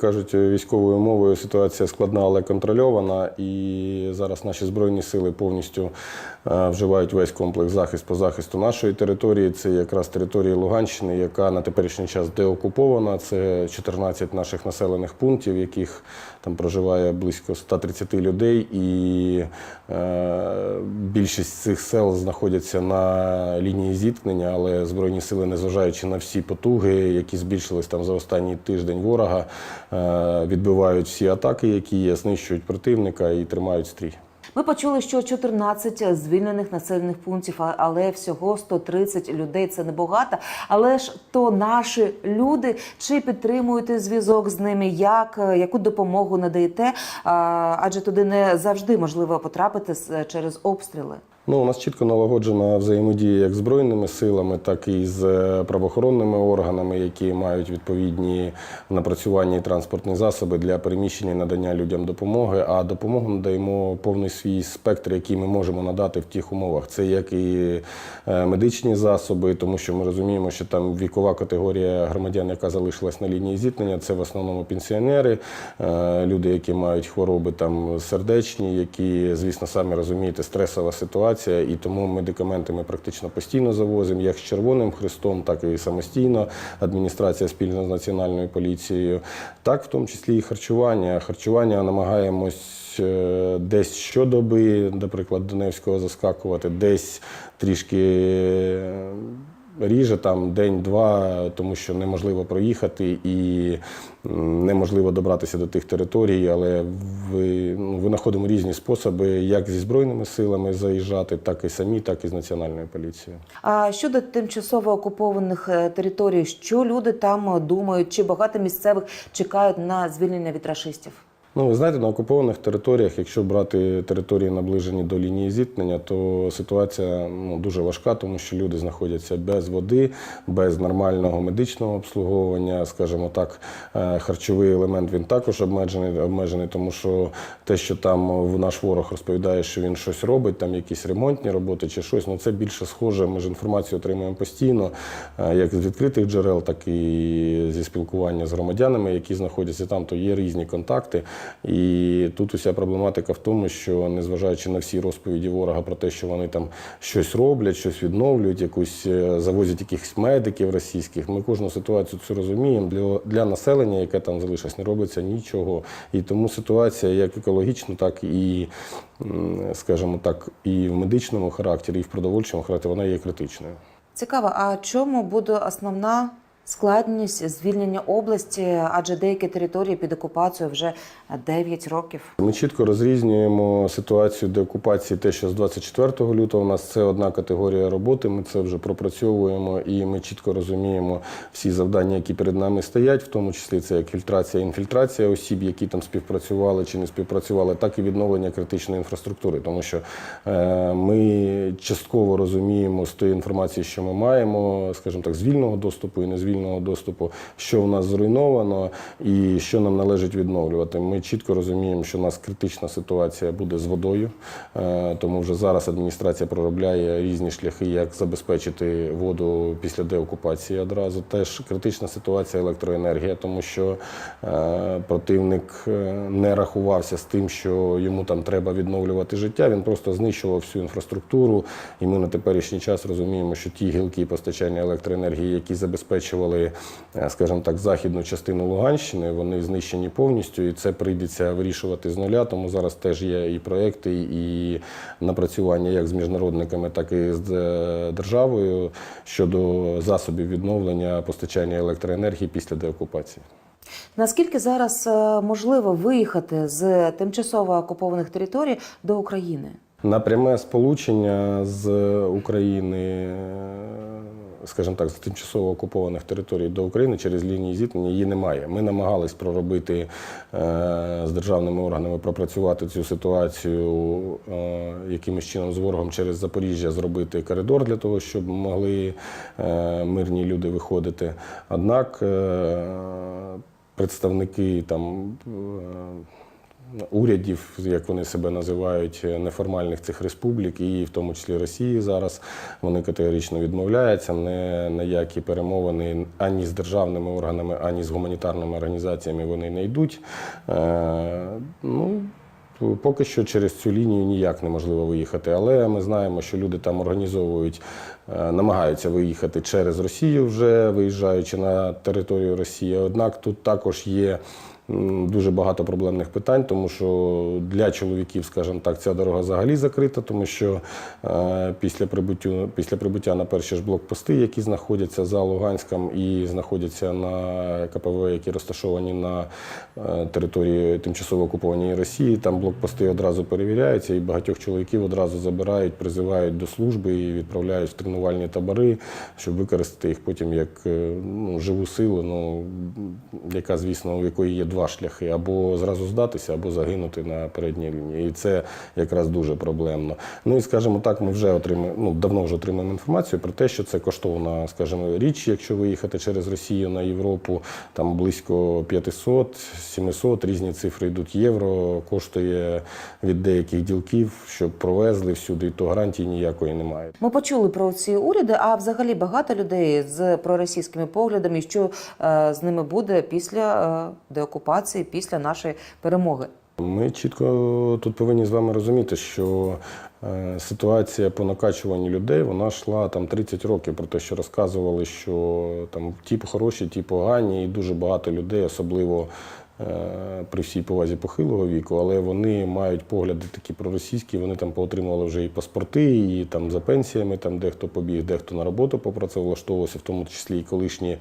Кажуть, військовою мовою ситуація складна, але контрольована. І зараз наші збройні сили повністю е, вживають весь комплекс захисту по захисту нашої території. Це якраз територія Луганщини, яка на теперішній час деокупована. Це 14 наших населених пунктів, яких там проживає близько 130 людей, і е, більшість цих сел знаходяться на лінії зіткнення, але збройні сили, незважаючи на всі потуги, які збільшились там за останній тиждень ворога, е, відбивають всі атаки, які є, знищують противника і тримають стрій. Ми почули, що 14 звільнених населених пунктів, але всього 130 людей це небагато. Але ж то наші люди. Чи підтримуєте зв'язок з ними? Як е, яку допомогу надаєте? Адже туди не завжди можливо потрапити через обстріли. Ну, у нас чітко налагоджена взаємодія як з збройними силами, так і з е, правоохоронними органами, які мають відповідні напрацювання і транспортні засоби для переміщення і надання людям допомоги. А допомогу надаємо повний свій спектр, який ми можемо надати в тих умовах. Це як і е, медичні засоби, тому що ми розуміємо, що там вікова категорія громадян, яка залишилась на лінії зіткнення, це в основному пенсіонери, е, люди, які мають хвороби там сердечні, які, звісно, самі розумієте, стресова ситуація, і тому медикаменти ми практично постійно завозимо, як з Червоним Хрестом, так і самостійно. Адміністрація спільно з національною поліцією, так в тому числі і харчування. Харчування намагаємось е, десь щодоби, наприклад, Донецького заскакувати, десь трішки. Ріже там день-два, тому що неможливо проїхати і неможливо добратися до тих територій, але ви, ну, винаходимо різні способи, як зі збройними силами заїжджати, так і самі, так і з національною поліцією. А щодо тимчасово окупованих е, територій, що люди там е, думають? Чи багато місцевих чекають на звільнення від рашистів? Ну, ви знаєте, на окупованих територіях, якщо брати території наближені до лінії зіткнення, то ситуація ну, дуже важка, тому що люди знаходяться без води, без нормального медичного обслуговування, скажімо так, е, харчовий елемент він також обмежений, обмежений, тому що те, що там в- наш ворог розповідає, що він щось робить, там якісь ремонтні роботи чи щось, ну це більше схоже. Ми ж інформацію отримуємо постійно, е, як з відкритих джерел, так і зі спілкування з громадянами, які знаходяться там, то є різні контакти. І тут уся проблематика в тому, що незважаючи на всі розповіді ворога про те, що вони там щось роблять, щось відновлюють, якусь е, завозять якихось медиків російських. Ми кожну ситуацію цю розуміємо. Для, для населення, яке там залишилось, не робиться нічого. І тому ситуація як екологічно, так і, скажімо так, і в медичному характері, і в продовольчому характері вона є критичною. Цікаво, а чому буде основна складність звільнення області? Адже деякі території під окупацією вже 9 років. Ми чітко розрізнюємо ситуацію деокупації, те, що з 24 лютого у нас це одна категорія роботи. Ми це вже пропрацьовуємо і ми чітко розуміємо всі завдання, які перед нами стоять, в тому числі це як фільтрація, інфільтрація осіб, які там співпрацювали чи не співпрацювали, так і відновлення критичної інфраструктури, тому що е, ми частково розуміємо з тої інформації, що ми маємо, скажімо так, з вільного доступу і незвільного доступу, що у нас зруйновано і що нам належить відновлювати. Ми чітко розуміємо, що у нас критична ситуація буде з водою, е, тому вже зараз адміністрація проробляє різні шляхи, як забезпечити воду після деокупації одразу. Теж критична ситуація електроенергія, тому що е, противник е, не рахувався з тим, що йому там треба відновлювати життя. Він просто знищував всю інфраструктуру. І ми на теперішній час розуміємо, що ті гілки постачання електроенергії, які забезпечували, е, скажімо так, західну частину Луганщини, вони знищені повністю, і це прийдеться вирішувати з нуля. Тому зараз теж є і проекти, і напрацювання як з міжнародниками, так і з е, державою щодо засобів відновлення постачання електроенергії після деокупації. Наскільки зараз е, можливо виїхати з тимчасово окупованих територій до України? На пряме сполучення з України, скажімо так, з тимчасово окупованих територій до України через лінії зіткнення її немає. Ми намагались проробити е, з державними органами пропрацювати цю ситуацію е, якимось чином з ворогом через Запоріжжя, зробити коридор для того, щоб могли е, мирні люди виходити. Однак представники там. Урядів, як вони себе називають, е, неформальних цих республік, і в тому числі Росії зараз вони категорично відмовляються. Не на які перемовини ані з державними органами, ані з гуманітарними організаціями вони не йдуть. Е, ну, Поки що через цю лінію ніяк неможливо виїхати, але ми знаємо, що люди там організовують, е, намагаються виїхати через Росію, вже виїжджаючи на територію Росії. Однак тут також є дуже багато проблемних питань, тому що для чоловіків, скажімо так, ця дорога взагалі закрита, тому що е, після прибуття, після прибуття на перші ж блокпости, які знаходяться за Луганськом і знаходяться на КПВ, які розташовані на е, території тимчасово окупованої Росії, там блокпости одразу перевіряються, і багатьох чоловіків одразу забирають, призивають до служби і відправляють в тренувальні табори, щоб використати їх потім як е, ну, живу силу, ну, яка, звісно, у якої є два шляхи: або зразу здатися, або загинути на передній лінії. І це якраз дуже проблемно. Ну і скажімо так, ми вже отримали, ну давно вже отримаємо інформацію про те, що це коштовна, скажімо, річ, якщо виїхати через Росію на Європу, там близько 500, 700, різні цифри йдуть євро, коштує від деяких ділків, щоб провезли всюди, і то гарантії ніякої немає. Ми почули про ці уряди, а взагалі багато людей з проросійськими поглядами, що е, з ними буде після е, деокупації, після нашої перемоги. Ми чітко тут повинні з вами розуміти, що е, ситуація по накачуванню людей вона йшла там 30 років про те, що розказували, що там ті хороші, ті погані, і дуже багато людей, особливо при всій повазі похилого віку, але вони мають погляди такі проросійські, вони там поотримували вже і паспорти, і там за пенсіями, там дехто побіг, дехто на роботу попрацевлаштовувався, в тому числі і колишні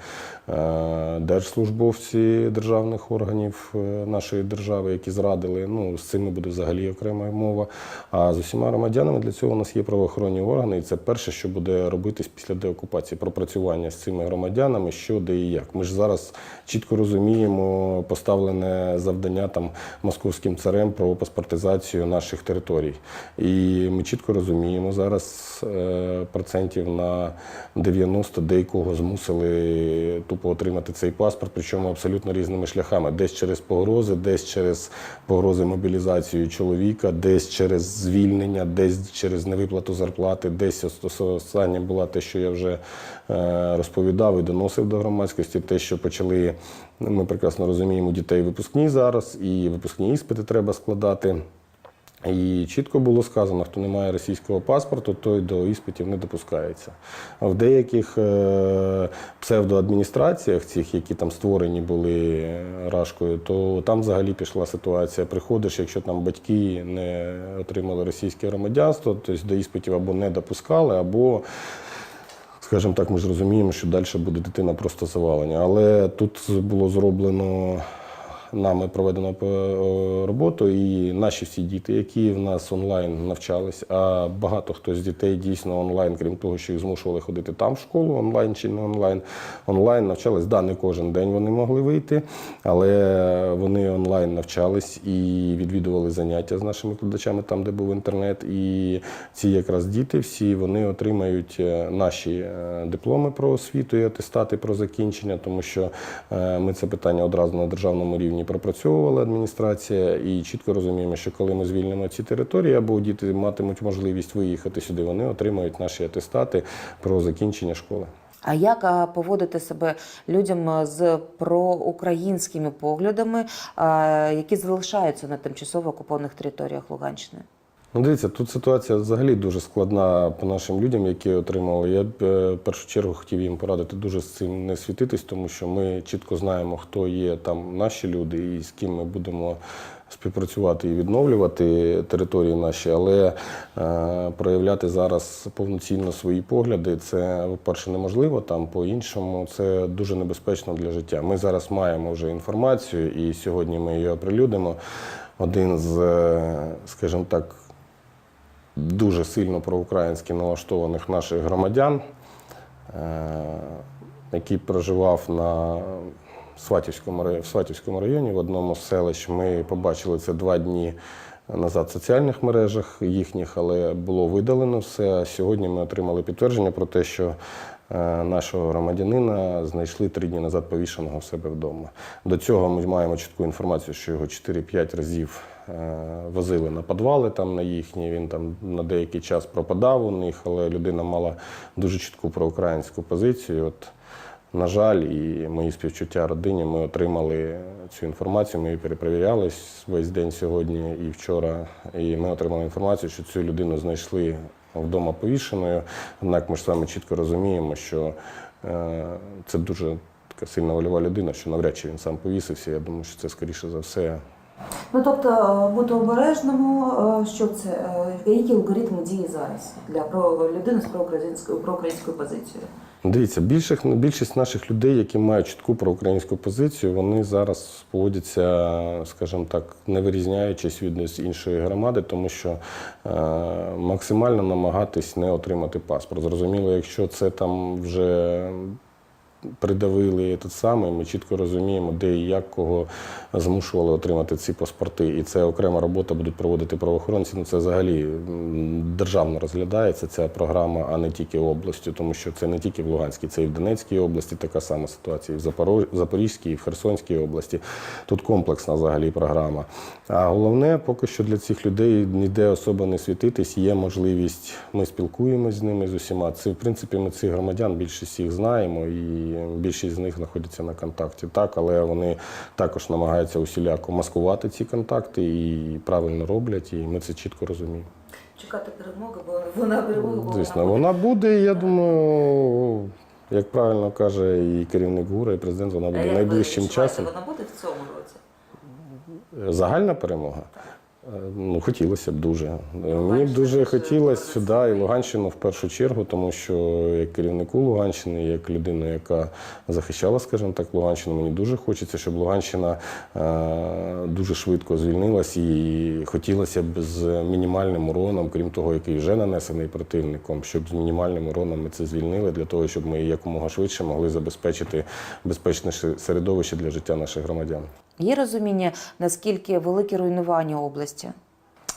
е, держслужбовці державних органів е, нашої держави, які зрадили. Ну, з цими буде взагалі окрема мова. А з усіма громадянами для цього у нас є правоохоронні органи, і це перше, що буде робитись після деокупації, пропрацювання з цими громадянами, що де і як. Ми ж зараз чітко розуміємо поставлене завдання там московським царем про паспортизацію наших територій. І ми чітко розуміємо зараз е, процентів на 90 деякого змусили тупо отримати цей паспорт, причому абсолютно різними шляхами. Десь через погрози, десь через погрози мобілізації чоловіка, десь через звільнення, десь через невиплату зарплати, десь ос- останнє було те, що я вже е, розповідав і доносив до громадськості, те, що почали, ми прекрасно розуміємо, дітей випускні зараз, і випускні іспити треба складати. І чітко було сказано, хто не має російського паспорту, той до іспитів не допускається. В деяких е, псевдоадміністраціях, цих, які там створені були рашкою, то там взагалі пішла ситуація. Приходиш, якщо там батьки не отримали російське громадянство, то до іспитів або не допускали, або Скажімо так, ми ж розуміємо, що далі буде дитина просто завалення. Але тут було зроблено нами проведено е, роботу, і наші всі діти, які в нас онлайн навчались, а багато хто з дітей дійсно онлайн, крім того, що їх змушували ходити там в школу, онлайн чи не онлайн, онлайн навчались. Да, не кожен день вони могли вийти, але вони онлайн навчались і відвідували заняття з нашими викладачами там, де був інтернет. І ці якраз діти всі вони отримають е, наші е, дипломи про освіту і атестати про закінчення, тому що ми це питання одразу на державному рівні пропрацьовувала адміністрація, і чітко розуміємо, що коли ми звільнимо ці території, або діти матимуть можливість виїхати сюди, вони отримають наші атестати про закінчення школи. А як поводити себе людям з проукраїнськими поглядами, які залишаються на тимчасово окупованих територіях Луганщини? Ну, дивіться, тут ситуація взагалі дуже складна по нашим людям, які отримали. Я е, в першу чергу хотів їм порадити дуже з цим не світитись, тому що ми чітко знаємо, хто є там наші люди і з ким ми будемо співпрацювати і відновлювати території наші, але е, проявляти зараз повноцінно свої погляди це, по-перше, неможливо. Там по-іншому це дуже небезпечно для життя. Ми зараз маємо вже інформацію, і сьогодні ми її оприлюдимо. Один з, е, скажімо так, дуже сильно проукраїнськи налаштованих наших громадян, е, який проживав на Сватівському, в Сватівському районі в одному з селищ. Ми побачили це два дні назад в соціальних мережах їхніх, але було видалено все. Сьогодні ми отримали підтвердження про те, що нашого громадянина знайшли три дні назад повішеного в себе вдома. До цього ми маємо чітку інформацію, що його 4-5 разів е, возили на підвали там на їхні. Він там на деякий час пропадав у них, але людина мала дуже чітку проукраїнську позицію. От, на жаль, і мої співчуття родині. Ми отримали цю інформацію. Ми її перепровіряли весь день сьогодні і вчора. І ми отримали інформацію, що цю людину знайшли вдома повішеною. Однак ми ж вами чітко розуміємо, що е, це дуже така сильна вольова людина, що навряд чи він сам повісився. Я думаю, що це скоріше за все. Ну тобто е, бути обережному, е, що це які алгоритми дії зараз для про людини з проукраїнською проукраїнською позицією? Дивіться, більших, більшість наших людей, які мають чітку проукраїнську позицію, вони зараз поводяться, скажімо так, не вирізняючись від іншої громади, тому що е, максимально намагатись не отримати паспорт. Зрозуміло, якщо це там вже придавили те саме, ми чітко розуміємо, де і як кого змушували отримати ці паспорти. І це окрема робота будуть проводити правоохоронці. Ну це взагалі державно розглядається ця програма, а не тільки областю, тому що це не тільки в Луганській, це і в Донецькій області така сама ситуація, і в Запорізькій, і в Херсонській області. Тут комплексна взагалі програма. А головне, поки що для цих людей ніде особо не світитись, є можливість. Ми спілкуємося з ними з усіма. Це в принципі ми цих громадян більшість їх знаємо, і більшість з них знаходяться на контакті. Так, але вони також намагаються усіляко маскувати ці контакти і правильно роблять, і ми це чітко розуміємо. Чекати перемоги, бо вона перемога. бо Звісно, вона буде. і Я думаю, як правильно каже і керівник ГУРа, і президент, вона буде ви найближчим часом. Вона буде в цьому році. Загальна перемога? Е, Ну, хотілося б дуже. Мені б дуже хотілося сюди і Луганщину в першу чергу, тому що як керівнику Луганщини, як людина, яка захищала, скажімо так, Луганщину, мені дуже хочеться, щоб Луганщина е, дуже швидко звільнилась і хотілося б з мінімальним уроном, крім того, який вже нанесений противником, щоб з мінімальним уроном ми це звільнили для того, щоб ми якомога швидше могли забезпечити безпечне середовище для життя наших громадян. Є розуміння, наскільки велике руйнування області?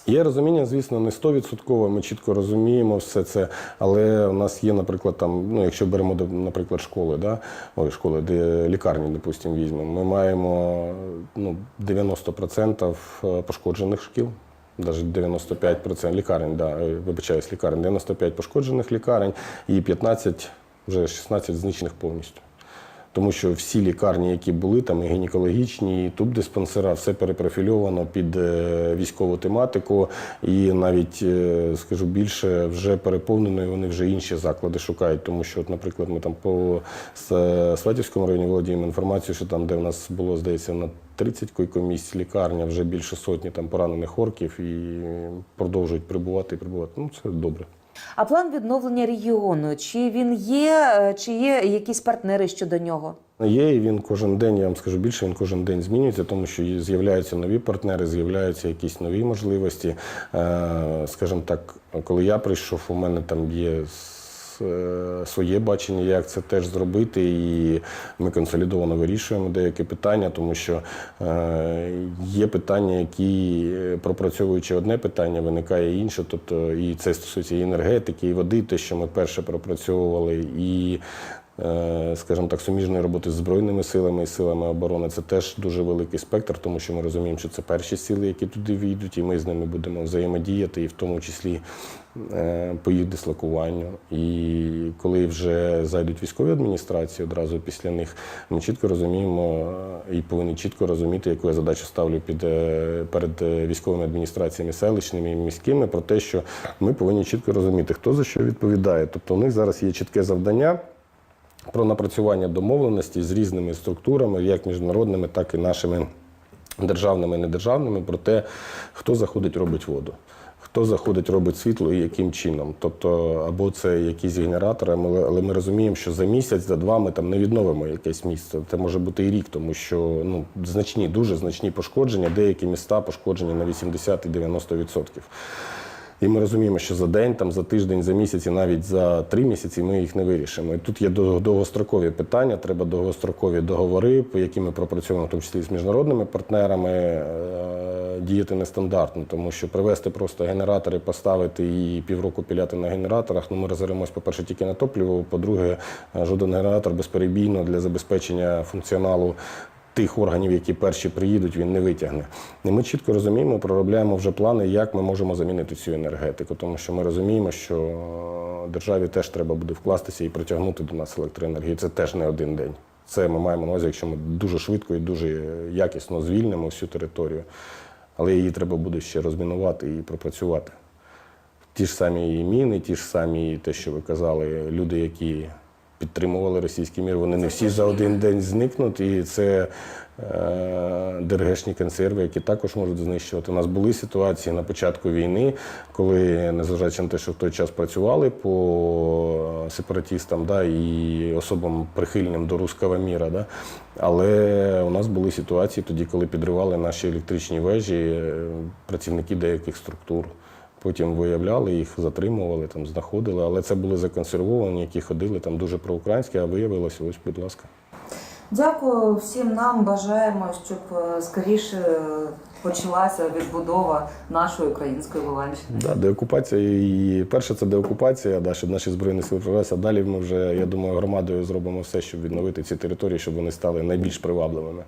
Є розуміння, звісно, не 100%, Ми чітко розуміємо все це, але у нас є, наприклад, там, ну якщо беремо наприклад, школи, да? Ой, школи, де лікарні, допустимо, візьмемо. Ми маємо ну, 90% пошкоджених шкіл. Навіть 95% лікарень, да, е, вибачаюсь, лікарень, 95 пошкоджених лікарень і 15, вже 16 знищених повністю. Тому що всі лікарні, які були, там і гінекологічні, і тубдиспансера, все перепрофільовано під е, військову тематику. І навіть, е, скажу більше, вже переповнено, і вони вже інші заклади шукають. Тому що, от, наприклад, ми там по Сватівському районі володіємо інформацією, що там, де в нас було, здається, на 30 койкомісць лікарня, вже більше сотні там поранених орків і продовжують прибувати і прибувати. Ну, це добре. А план відновлення регіону, чи він є, е, чи є якісь партнери щодо нього? Є, і він кожен день, я вам скажу більше, він кожен день змінюється, тому що з'являються нові партнери, з'являються якісь нові можливості. Е, Скажімо так, коли я прийшов, у мене там є своє бачення, як це теж зробити, і ми консолідовано вирішуємо деякі питання, тому що е, є питання, які е, пропрацьовуючи одне питання, виникає інше. Тобто, і це стосується і енергетики, і води, те, що ми перше пропрацьовували, і е, скажімо так, суміжної роботи з Збройними силами і силами оборони це теж дуже великий спектр, тому що ми розуміємо, що це перші сили, які туди війдуть, і ми з ними будемо взаємодіяти, і в тому числі е, по їх дислокуванню. І коли вже зайдуть військові адміністрації, одразу після них ми чітко розуміємо е, і повинні чітко розуміти, яку я задачу ставлю під, е, перед е, військовими адміністраціями селищними і міськими, про те, що ми повинні чітко розуміти, хто за що відповідає. Тобто у них зараз є чітке завдання про напрацювання домовленості з різними структурами, як міжнародними, так і нашими державними і недержавними, про те, хто заходить, робить воду. Хто заходить, робить світло і яким чином. Тобто, або це якісь генератори, але ми розуміємо, що за місяць, за два ми там не відновимо якесь місце. Це може бути і рік, тому що ну, значні, дуже значні пошкодження, деякі міста пошкоджені на 80 і ми розуміємо, що за день, там, за тиждень, за місяць і навіть за три місяці ми їх не вирішимо. І тут є дов- довгострокові питання, треба довгострокові договори, по які ми пропрацьовуємо, в тому числі з міжнародними партнерами, е, діяти нестандартно, тому що привезти просто генератори, поставити і півроку піляти на генераторах. Ну ми розоримось, по-перше, тільки на топливо. По-друге, е, жоден генератор безперебійно для забезпечення функціоналу тих органів, які перші приїдуть, він не витягне. І ми чітко розуміємо, проробляємо вже плани, як ми можемо замінити цю енергетику, тому що ми розуміємо, що е, державі теж треба буде вкластися і притягнути до нас електроенергію. Це теж не один день. Це ми маємо на увазі, якщо ми дуже швидко і дуже якісно звільнимо всю територію, але її треба буде ще розмінувати і пропрацювати. Ті ж самі і міни, ті ж самі, те, що ви казали, люди, які підтримували російський мір, вони не всі за один день зникнуть. І це е, ДРГшні консерви, які також можуть знищувати. У нас були ситуації на початку війни, коли, незважаючи на те, що в той час працювали по сепаратістам да, і особам прихильним до руського міра. Да, але у нас були ситуації тоді, коли підривали наші електричні вежі е, працівники деяких структур. Потім виявляли їх, затримували, там, знаходили, але це були законсервовані, які ходили там дуже проукраїнські, а виявилося, ось, будь ласка. Дякую всім нам. Бажаємо, щоб е, скоріше е, почалася відбудова нашої української Луганщини. Да, деокупація і перше це деокупація, да, щоб наші збройні сили прорвалися. Далі ми вже, я думаю, громадою зробимо все, щоб відновити ці території, щоб вони стали найбільш привабливими.